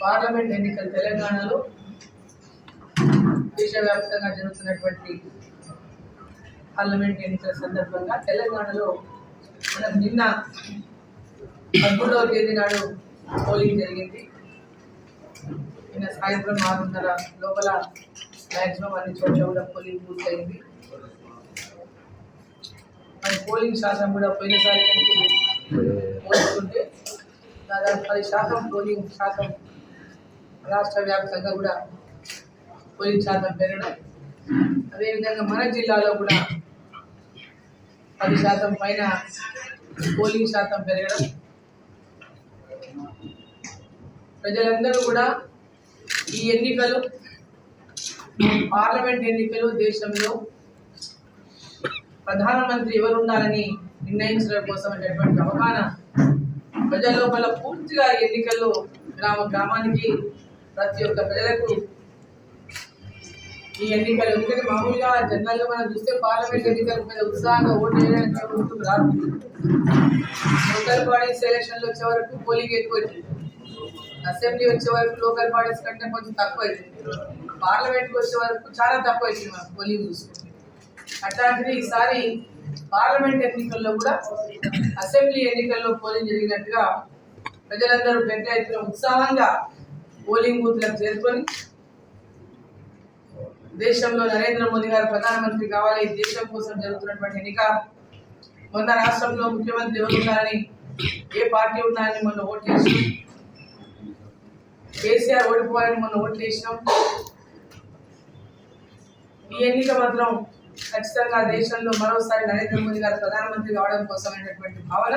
Parliament ఎన్నికలు తెలంగాణలో దేశవ్యాప్తంగా జరుగుతున్నటువంటి పార్లమెంట్ ఎన్నికల సందర్భంగా తెలంగాణలో మనం నిన్న పదమూడవ తేదీ నాడు పోలింగ్ జరిగింది. నిన్న సాయంత్రం ఆరున్నర లోపల మ్యాక్సిమం అన్ని చోట్ల కూడా పోలింగ్ పూర్తయింది. మరి పోలింగ్ శాతం కూడా పోయినసారి కంటే పోల్చుకుంటే దాదాపు పది శాతం పోలింగ్ శాతం రాష్ట్ర వ్యాప్తంగా కూడా పోలింగ్ శాతం పెరగడం. అదేవిధంగా మన జిల్లాలో కూడా పది శాతం పైన పోలింగ్ శాతం పెరగడం. ప్రజలందరూ కూడా ఈ ఎన్నికలు పార్లమెంట్ ఎన్నికలు దేశంలో ప్రధానమంత్రి ఎవరు ఉండాలని నిర్ణయించడం కోసం అనేటువంటి అవగాహన ప్రజల లోపల పూర్తిగా ఎన్నికల్లో గ్రామ గ్రామానికి ప్రతి ఒక్క ప్రజలకు ఈ ఎన్నికలు ఎందుకంటే మామూలుగా జనరల్గా మనం చూస్తే పార్లమెంట్ ఎన్నికల మీద ఉత్సాహంగా ఓటు వేయడానికి రాదు. లోకల్ బాడీస్ ఎలక్షన్లు వచ్చే వరకు పోలింగ్ ఎక్కువ అసెంబ్లీ వచ్చే వరకు లోకల్ బాడీస్ కంటే కొంచెం తక్కువ అవుతుంది పార్లమెంట్కి వచ్చే వరకు చాలా తక్కువ అవుతుంది మనం పోలింగ్ చూసుకుంటే అట్లాంటిది ఈసారి పార్లమెంట్ ఎన్నికల్లో కూడా అసెంబ్లీ ఎన్నికల్లో పోలింగ్ జరిగినట్టుగా ప్రజలందరూ పెద్ద ఎత్తున ఉత్సాహంగా పోలింగ్ బూత్లకు చేరుకొని దేశంలో నరేంద్ర మోదీ గారు ప్రధానమంత్రి కావాలి. దేశం కోసం జరుగుతున్నటువంటి ఎన్నిక మొన్న రాష్ట్రంలో ముఖ్యమంత్రి ఎవరు ఉన్నారని ఏ పార్టీ ఉన్నారని మొన్న ఓటు చేసినాం కేసీఆర్ ఓడిపోవాలని మొన్న ఓట్లు వేసినాం. ఈ ఎన్నిక మాత్రం ఖచ్చితంగా దేశంలో మరోసారి నరేంద్ర మోదీ గారు ప్రధానమంత్రి కావడం కోసం అనేటటువంటి భావన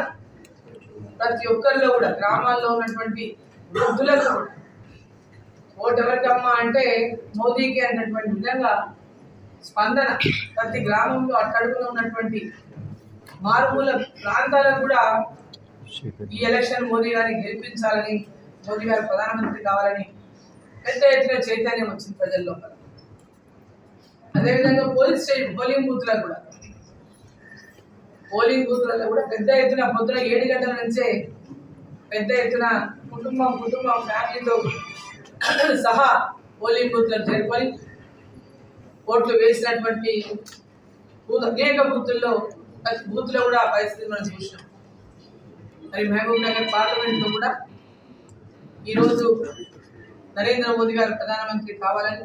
ప్రతి ఒక్కరిలో కూడా గ్రామాల్లో ఉన్నటువంటి వృద్ధులకు కూడా. ఓటు ఎవరికమ్మా అంటే మోదీకి అన్నటువంటి విధంగా స్పందన ప్రతి గ్రామంలో అట్టడుగున ఉన్నటువంటి మారుమూల ప్రాంతాలకు కూడా ఈ ఎలక్షన్ మోదీ గారిని గెలిపించాలని మోదీ గారు ప్రధానమంత్రి కావాలని పెద్ద ఎత్తున చైతన్యం వచ్చింది ప్రజల లోపల. అదేవిధంగా పోలీస్ స్టేషన్ పోలింగ్ బూత్లకు కూడా. పోలింగ్ బూత్లలో కూడా పెద్ద ఎత్తున పొద్దున ఏడు గంటల నుంచే పెద్ద ఎత్తున కుటుంబం కుటుంబం ఫ్యామిలీతో సహా పోలింగ్ బూత్లను చేరుకొని ఓట్లు వేసినటువంటి బూత్ అనేక బూతుల్లో ప్రతి బూత్లో కూడా ఆ పరిస్థితి మనం చూసినాం. మరి మహబూబ్ నగర్ పార్లమెంట్లో కూడా ఈరోజు నరేంద్ర మోదీ గారు ప్రధానమంత్రి కావాలని